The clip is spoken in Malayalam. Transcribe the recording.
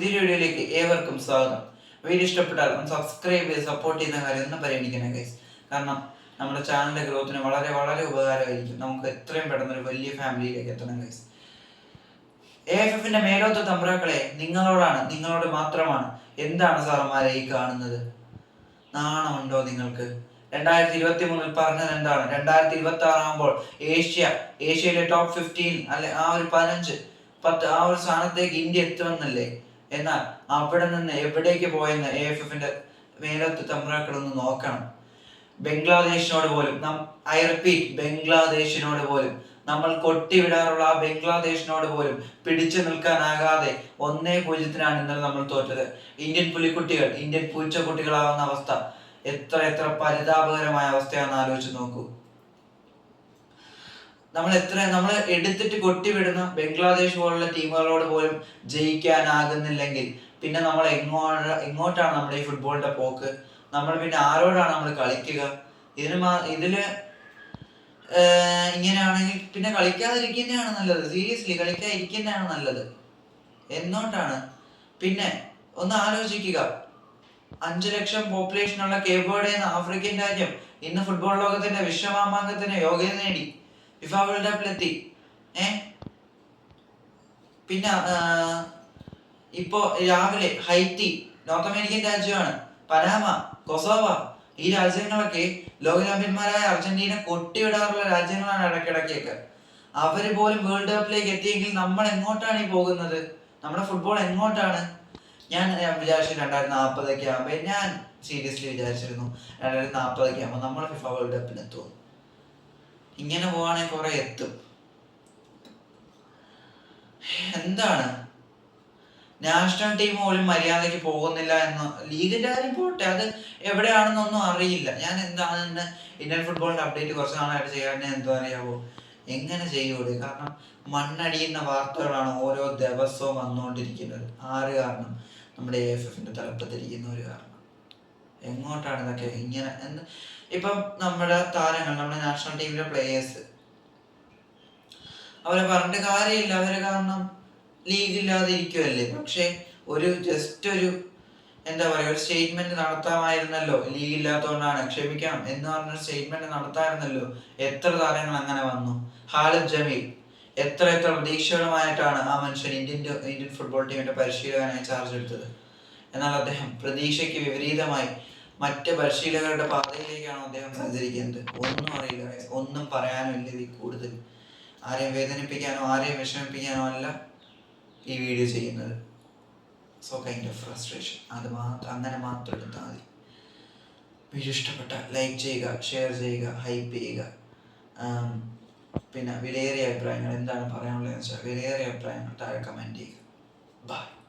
പുതിയൊരു വീഡിയോയിലേക്ക് ഏവർക്കും സ്വാഗതം. വീഡിയോ ഇഷ്ടപ്പെട്ടാൽ ഒന്ന് സബ്സ്ക്രൈബ് ചെയ്ത് സപ്പോർട്ട് ചെയ്യുന്ന കാര്യം ഒന്ന് പരിഗണിക്കണം ഗൈസ് കാരണം നമ്മുടെ ചാനലിന്റെ ഗ്രോത്തിന് വളരെ വളരെ ഉപകാരമായിരിക്കും. നമുക്ക് എത്രയും പെട്ടെന്ന് ഒരു വലിയ ഫാമിലിയിലേക്ക് എത്തണം ഗൈസ് എ എഫ് എഫിന്റെ മേലോത്ത തമ്പ്രാക്കളെ നിങ്ങളോടാണ് നിങ്ങളോട് മാത്രമാണ് എന്താണ് സാറന്മാരെ ഈ കാണുന്നത്? നാണമുണ്ടോ നിങ്ങൾക്ക്? രണ്ടായിരത്തി ഇരുപത്തി മൂന്നിൽ പറഞ്ഞത് എന്താണ്? രണ്ടായിരത്തി ഇരുപത്തി ആറാകുമ്പോൾ ഏഷ്യ ഏഷ്യയിലെ ടോപ്പ് ഫിഫ്റ്റീൻ അല്ലെ ആ ഒരു പതിനഞ്ച് പത്ത് ആ ഒരു സ്ഥാനത്തേക്ക് ഇന്ത്യ എത്തുമെന്നല്ലേ? എന്നാൽ അവിടെ നിന്ന് എവിടേക്ക് പോയെന്ന് എ എഫ് എഫിന്റെ മേലത്ത് തമ്പ്രാക്കളൊന്ന് നോക്കണം. ബംഗ്ലാദേശിനോട് പോലും നാം ഐ റിപ്പീറ്റ് ബംഗ്ലാദേശിനോട് പോലും നമ്മൾ കൊട്ടിവിടാറുള്ള ആ ബംഗ്ലാദേശിനോട് പോലും പിടിച്ചു നിൽക്കാനാകാതെ ഒന്നേ പൂജ്യത്തിനാണ് ഇന്നലെ നമ്മൾ തോറ്റത്. ഇന്ത്യൻ പുലിക്കുട്ടികൾ ഇന്ത്യൻ പൂച്ചക്കുട്ടികളാവുന്ന അവസ്ഥ എത്ര എത്ര പരിതാപകരമായ അവസ്ഥയാണെന്ന് ആലോചിച്ച് നോക്കൂ. നമ്മൾ എത്ര നമ്മൾ എടുത്തിട്ട് കൊട്ടിവിടുന്ന ബംഗ്ലാദേശ് പോലുള്ള ടീമുകളോട് പോലും ജയിക്കാനാകുന്നില്ലെങ്കിൽ പിന്നെ നമ്മൾ എങ്ങോട്ട് എങ്ങോട്ടാണ് നമ്മുടെ ഈ ഫുട്ബോളിന്റെ പോക്ക്? നമ്മൾ പിന്നെ ആരോടാണ് നമ്മൾ കളിക്കുക? ഇതിന് മാ- ഇതിൽ ഇങ്ങനെയാണെങ്കിൽ പിന്നെ കളിക്കാതിരിക്കുന്നതാണ് നല്ലത്. സീരിയസ്ലി കളിക്കാതിരിക്കുന്നതാണ് നല്ലത്. എന്തുകൊണ്ടാണ് പിന്നെ ഒന്ന് ആലോചിക്കുക. അഞ്ചു ലക്ഷം പോപ്പുലേഷൻ ഉള്ള കേബോർഡ് എന്ന ആഫ്രിക്കൻ രാജ്യം ഇന്ന് ഫുട്ബോൾ ലോകത്തിന്റെ വിശ്വമാമാങ്കത്തിന് യോഗ്യത നേടി. ഫിഫ വേൾഡ് കപ്പിലെത്തി ഏ പിന്നെ ഇപ്പോ രാവിലെ ഹൈറ്റി നോർത്ത് അമേരിക്കൻ രാജ്യമാണ് പനാമ കൊസോവ ഈ രാജ്യങ്ങളൊക്കെ ലോകചാമ്പ്യന്മാരായ അർജന്റീന കൊട്ടിവിടാറുള്ള രാജ്യങ്ങളാണ് ഇടയ്ക്കിടയ്ക്കൊക്കെ. അവർ പോലും വേൾഡ് കപ്പിലേക്ക് എത്തിയെങ്കിൽ നമ്മൾ എങ്ങോട്ടാണ് ഈ പോകുന്നത്? നമ്മുടെ ഫുട്ബോൾ എങ്ങോട്ടാണ്? ഞാൻ വിചാരിച്ചു രണ്ടായിരത്തി നാൽപ്പതൊക്കെ ആകുമ്പോൾ ഞാൻ സീരിയസ്ലി വിചാരിച്ചിരുന്നു രണ്ടായിരത്തി നാൽപ്പതൊക്കെ ആകുമ്പോൾ നമ്മൾ ഫിഫ വേൾഡ് എത്തും ഇങ്ങനെ പോവാണെങ്കിൽ കുറെ എത്തും. എന്താണ്? നാഷണൽ ടീം പോലും മര്യാദയ്ക്ക് പോകുന്നില്ല എന്ന് ലീഗിന്റെ കാര്യം പോട്ടെ അത് എവിടെയാണെന്നൊന്നും അറിയില്ല. ഞാൻ എന്താണ് ഇന്ത്യൻ ഫുട്ബോളിന്റെ അപ്ഡേറ്റ് കുറച്ച് നാളായിട്ട് ചെയ്യാൻ എന്തോ അറിയാവോ? എങ്ങനെ ചെയ്യൂടെ? കാരണം മണ്ണടിയുന്ന വാർത്തകളാണ് ഓരോ ദിവസവും വന്നുകൊണ്ടിരിക്കുന്നത്. ആറ് കാരണം? നമ്മുടെ എ എഫ് എഫിന്റെ തലപ്പത്തിരിക്കുന്ന ഒരു കാരണം. എങ്ങോട്ടാണ് ഇതൊക്കെ ഇങ്ങനെ എന്ത് ഇപ്പം നമ്മുടെ താരങ്ങൾ നമ്മുടെ നാഷണൽ ടീമിലെ പ്ലേയേഴ്സ് അവരെ പറഞ്ഞിട്ട് കാര്യമില്ല. അവരെ കാരണം ലീഗ് ഇല്ലാതെ ഇരിക്കുമല്ലേ പക്ഷെ ഒരു ജസ്റ്റ് ഒരു എന്താ പറയുക ഒരു സ്റ്റേറ്റ്മെന്റ് നടത്താമായിരുന്നല്ലോ. ലീഗ് ഇല്ലാത്തതുകൊണ്ടാണ്. ക്ഷമിക്കാം എന്ന് പറഞ്ഞ സ്റ്റേറ്റ്മെന്റ് നടത്താമായിരുന്നല്ലോ. എത്ര താരങ്ങൾ അങ്ങനെ വന്നു. ഹാലിദ് ജമീൽ. എത്ര എത്ര പ്രതീക്ഷകളുമായിട്ടാണ് ആ മനുഷ്യൻ ഇന്ത്യൻ ഇന്ത്യൻ ഫുട്ബോൾ ടീമിന്റെ പരിശീലകനായി ചാർജ് എടുത്തത്. എന്നാൽ അദ്ദേഹം പ്രതീക്ഷയ്ക്ക് വിപരീതമായി മറ്റ് പരിശീലകരുടെ പാതയിലേക്കാണ് അദ്ദേഹം സഞ്ചരിക്കുന്നത്. ഒന്നും അറിയില്ല ഒന്നും പറയാനും ഇല്ല ഇതിൽ കൂടുതൽ. ആരെയും വേദനിപ്പിക്കാനോ ആരെയും വിഷമിപ്പിക്കാനോ അല്ല ഈ വീഡിയോ ചെയ്യുന്നത്. സോ കൈൻഡ് ഓഫ് ഫ്രസ്ട്രേഷൻ അത് മാത്രം അങ്ങനെ മാത്രം എടുത്താൽ മതി. വീഡിയോ ഇഷ്ടപ്പെട്ട ലൈക്ക് ചെയ്യുക ഷെയർ ചെയ്യുക ഹൈപ്പ് ചെയ്യുക. പിന്നെ വിലയേറിയ അഭിപ്രായങ്ങൾ എന്താണ് പറയാനുള്ളതെന്ന് വെച്ചാൽ വിലയേറിയ അഭിപ്രായങ്ങൾ താഴെ കമന്റ് ചെയ്യുക.